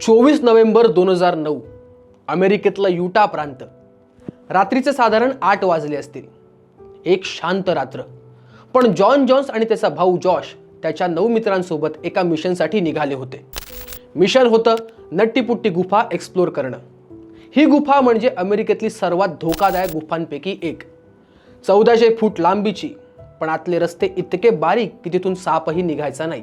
चोवीस नोव्हेंबर दोन हजार नऊ अमेरिकेतला युटा प्रांत. रात्रीचे साधारण आठ वाजले असतील. एक शांत रात्र. पण जॉन जॉन्स आणि त्याचा भाऊ जॉश त्याच्या नऊ मित्रांसोबत एका मिशनसाठी निघाले होते. मिशन होतं नट्टीपुट्टी गुफा एक्सप्लोर करणं. ही गुफा म्हणजे अमेरिकेतली सर्वात धोकादायक गुफांपैकी एक. चौदाशे फूट लांबीची पण आतले रस्ते इतके बारीक की तिथून सापही निघायचा नाही.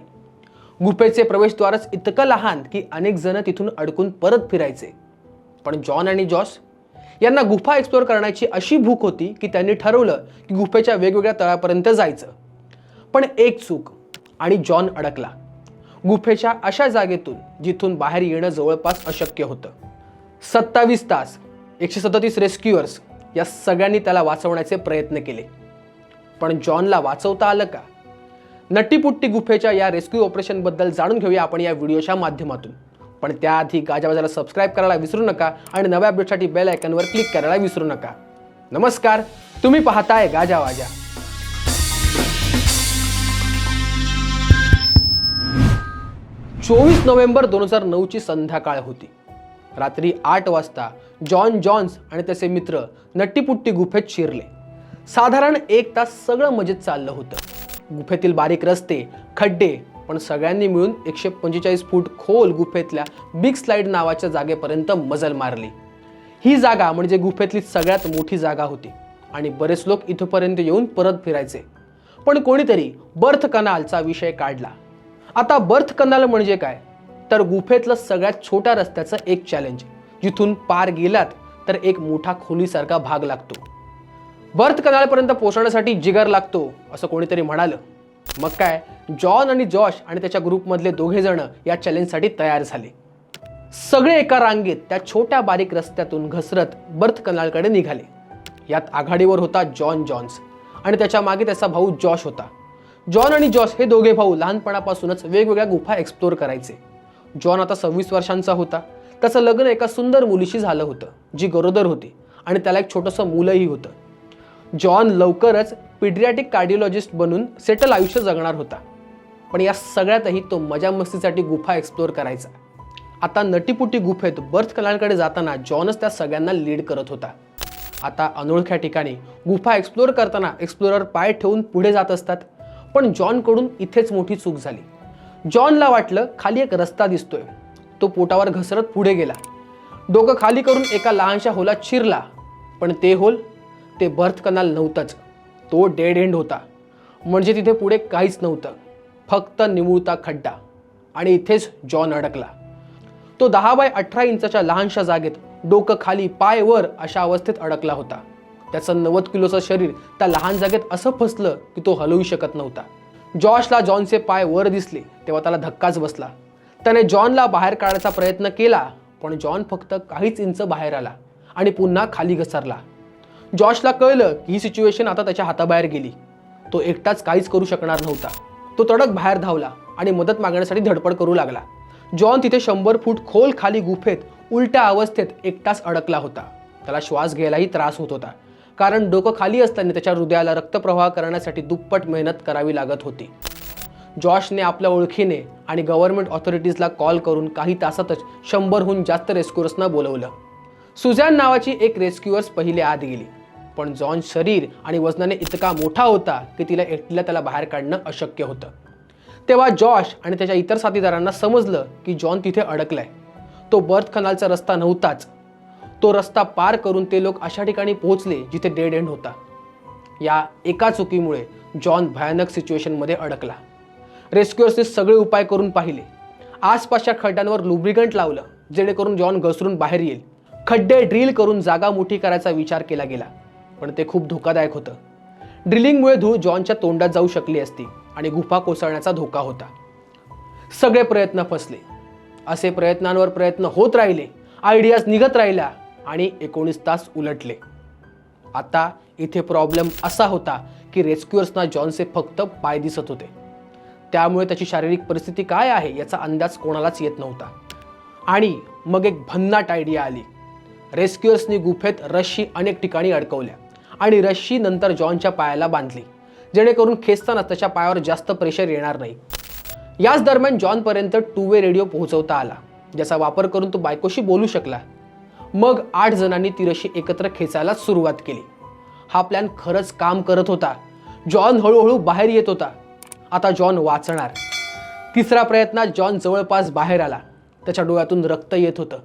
गुफेचे प्रवेशद्वारच इतकं लहान की अनेक जण तिथून अडकून परत फिरायचे. पण जॉन आणि जॉस यांना गुफा एक्सप्लोर करण्याची अशी भूक होती की त्यांनी ठरवलं की गुफेच्या वेगवेगळ्या तळापर्यंत जायचं. पण एक चूक आणि जॉन अडकला. गुफेच्या अशा जागेतून जिथून बाहेर येणं जवळपास अशक्य होतं. सत्तावीस तास एकशे सदतीस रेस्क्युअर्स या सगळ्यांनी त्याला वाचवण्याचे प्रयत्न केले. पण जॉनला वाचवता आलं का? नट्टीपुट्टी गुफेच्या या रेस्क्यू ऑपरेशनबद्दल जाणून घेऊया आपण या व्हिडिओच्या माध्यमातून. पण त्याआधी गाजावाजाला सबस्क्राईब करायला विसरू नका आणि नव्या अपडेटसाठी बेल आयकनवर क्लिक करायला विसरू नका. नमस्कार तुम्ही पाहताय गाजावाजा. चोवीस नोव्हेंबर दोन हजार नऊची संध्याकाळ होती. रात्री आठ वाजता जॉन जॉन्स आणि त्याचे मित्र नट्टीपुट्टी गुफेत शिरले. साधारण एक तास सगळं मजेत चाललं होतं. गुफेतील बारीक रस्ते खड्डे पण सगळ्यांनी मिळून एकशे पंचेचाळीस फूट खोल गुफेतल्या बिग स्लाईड नावाच्या जागेपर्यंत मजल मारली. ही जागा म्हणजे गुफेतली सगळ्यात मोठी जागा होती आणि बरेच लोक इथपर्यंत येऊन परत फिरायचे. पण कोणीतरी बर्थ कनालचा विषय काढला. आता बर्थ कनाल म्हणजे काय? तर गुफेतलं सगळ्यात छोट्या रस्त्याचं एक चॅलेंज जिथून पार गेलात तर एक मोठा खोलीसारखा भाग लागतो. बर्थ कनालपर्यंत पोहोचण्यासाठी जिगर लागतो असं कोणीतरी म्हणालं. मग काय? जॉन आणि जॉश आणि त्याच्या ग्रुपमधले दोघे जण या चॅलेंजसाठी तयार झाले. सगळे एका रांगेत त्या छोट्या बारीक रस्त्यातून घसरत बर्थ कनालकडे निघाले. यात आघाडीवर होता जॉन जॉन्स आणि त्याच्यामागे त्याचा भाऊ जॉश होता. जॉन आणि जॉश हे दोघे भाऊ लहानपणापासूनच वेगवेगळ्या गुफा एक्सप्लोर करायचे. जॉन आता सव्वीस वर्षांचा होता. त्याचं लग्न एका सुंदर मुलीशी झालं होतं जी गरोदर होती आणि त्याला एक छोटंसं मुलंही होतं. जॉन लवकरच पिड्रियाटिक कार्डिओलॉजिस्ट बनून सेटल आयुष्य जगणार होता. पण या सगळ्यातही तो मजा मस्तीसाठी गुफा एक्सप्लोअर करायचा. आता नटीपुटी गुफेत बर्थ कलांकडे जाताना जॉनच त्या सगळ्यांना लीड करत होता. आता अनोळख्या ठिकाणी गुफा एक्सप्लोअर करताना एक्सप्लोरर पाय ठेवून पुढे जात असतात पण जॉनकडून इथेच मोठी चूक झाली. जॉनला वाटलं खाली एक रस्ता दिसतोय. तो पोटावर घसरत पुढे गेला. डोकं खाली करून एका लहानशा होलात शिरला पण ते होल ते बर्थ कनाल नव्हतंच. तो डेड एंड होता. म्हणजे तिथे पुढे काहीच नव्हतं. फक्त निमुळता खड्डा. आणि इथेच जॉन अडकला. तो दहा बाय अठरा इंचाच्या लहानशा जागेत डोकं खाली पाय वर अशा अवस्थेत अडकला होता. त्याचं नव्वद किलोचं शरीर त्या लहान जागेत असं फसलं की तो हलवू शकत नव्हता. जॉशला जॉनचे पाय वर दिसले तेव्हा त्याला धक्काच बसला. त्याने जॉनला बाहेर काढायचा प्रयत्न केला पण जॉन फक्त काहीच इंच बाहेर आला आणि पुन्हा खाली घसरला. जॉशला कळलं की ही सिच्युएशन आता त्याच्या हाताबाहेर गेली. तो एकटाच काहीच करू शकणार नव्हता. तो तडक बाहेर धावला आणि मदत मागण्यासाठी धडपड करू लागला. जॉन तिथे शंभर फूट खोल खाली गुफेत उलट्या अवस्थेत एकटाच अडकला होता. त्याला श्वास घ्यायलाही त्रास होत होता. कारण डोकं खाली असताना त्याच्या हृदयाला रक्तप्रवाह करण्यासाठी दुप्पट मेहनत करावी लागत होती. जॉशने आपल्या ओळखीने आणि गव्हर्नमेंट ऑथॉरिटीजला कॉल करून काही तासातच शंभरहून जास्त रेस्क्युअर्सना बोलवलं. सुझॅन नावाची एक रेस्क्युअर्स पहिले आत गेली. पण जॉन शरीर आणि वजनाने इतका मोठा होता की तिला एकटीला त्याला बाहेर काढणं अशक्य होतं. तेव्हा जॉश आणि त्याच्या इतर साथीदारांना समजलं की जॉन तिथे अडकलाय. तो बर्थ खनालचा रस्ता नव्हताच. तो रस्ता पार करून ते लोक अशा ठिकाणी पोहोचले जिथे डेड एंड होता. या एका चुकीमुळे जॉन भयानक सिच्युएशनमध्ये अडकला. रेस्क्युअर्सने सगळे उपाय करून पाहिले. आसपासच्या खड्ड्यांवर लुब्रिगंट लावलं जेणेकरून जॉन घसरून बाहेर येईल. खड्डे ड्रिल करून जागा मोठी करायचा विचार केला गेला. पण ते खूप धोकादायक होतं. ड्रिलिंगमुळे धूळ जॉनच्या तोंडात जाऊ शकली असती आणि गुफा कोसळण्याचा धोका होता. सगळे प्रयत्न फसले. असे प्रयत्नांवर प्रयत्न होत राहिले आयडियाज निघत राहिल्या आणि एकोणीस तास उलटले. आता इथे प्रॉब्लेम असा होता की रेस्क्युअर्सना जॉनचे फक्त पाय दिसत होते. त्यामुळे त्याची शारीरिक परिस्थिती काय आहे याचा अंदाज कोणालाच येत नव्हता. आणि मग एक भन्नाट आयडिया आली. रेस्क्युअर्सनी गुफेत रश्शी अनेक ठिकाणी अडकवल्या. आणि रश्शी नंतर जॉनच्या पायाला बांधली. जेणेकरून खेचताना त्याच्या पायावर जास्त प्रेशर येणार नाही. याच दरम्यान जॉनपर्यंत टू वे रेडिओ पोहोचवता आला ज्याचा वापर करून तो बायकोशी बोलू शकला. मग आठ जणांनी ती रशी एकत्र खेचायला सुरुवात केली. हा प्लॅन खरंच काम करत होता. जॉन हळूहळू बाहेर येत होता. आता जॉन वाचणार. तिसरा प्रयत्नात जॉन जवळपास बाहेर आला. त्याच्या डोळ्यातून रक्त येत होतं.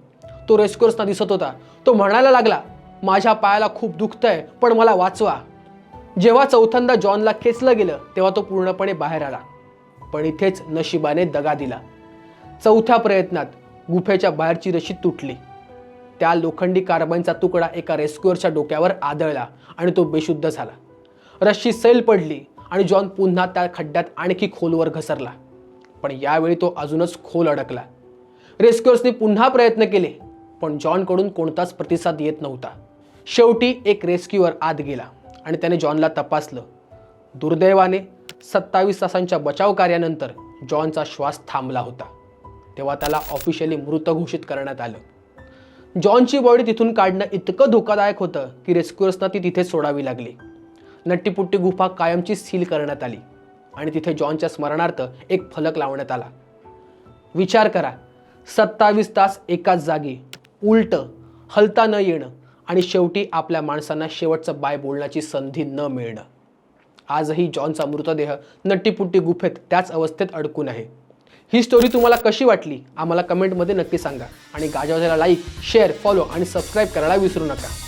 तो रेस्कोर्सना दिसत होता. तो म्हणायला लागला माझ्या पायाला खूप दुखतंय पण मला वाचवा. जेव्हा चौथ्यांदा जॉनला खेचलं गेलं तेव्हा तो पूर्णपणे बाहेर आला. पण इथेच नशिबाने दगा दिला. चौथ्या प्रयत्नात गुफेच्या बाहेरची रशी तुटली. त्या लोखंडी कार्बाईनचा तुकडा एका रेस्क्युअरच्या डोक्यावर आदळला आणि तो बेशुद्ध झाला. रशी सैल पडली आणि जॉन पुन्हा त्या खड्ड्यात आणखी खोलवर घसरला. पण यावेळी तो अजूनच खोल अडकला. रेस्क्युअर्सने पुन्हा प्रयत्न केले पण जॉनकडून कोणताच प्रतिसाद येत नव्हता. शेवटी एक रेस्क्युअर आत गेला आणि त्याने जॉनला तपासलं. दुर्दैवाने सत्तावीस तासांच्या बचाव कार्यानंतर जॉनचा श्वास थांबला होता. तेव्हा त्याला ऑफिशियली मृत घोषित करण्यात आलं. जॉनची बॉडी तिथून काढणं इतकं धोकादायक होतं की रेस्क्युअर्सना ती तिथे सोडावी लागली. नट्टीपुट्टी गुफा कायमची सील करण्यात आली आणि तिथे जॉनच्या स्मरणार्थ एक फलक लावण्यात आला. विचार करा सत्तावीस तास एकाच जागी उलट हलता न येणं आणि शेवटी आपल्या माणसांना शेवटचं बाय बोलण्याची संधी न मिळणं. आजही जॉनचा मृतदेह नट्टीपुट्टी गुफेत त्याच अवस्थेत अडकून आहे. ही स्टोरी तुम्हाला कशी वाटली? आम्हाला कमेंटमध्ये नक्की सांगा. आणि गाजावाजाला लाईक शेअर फॉलो आणि सबस्क्राईब करायला विसरू नका.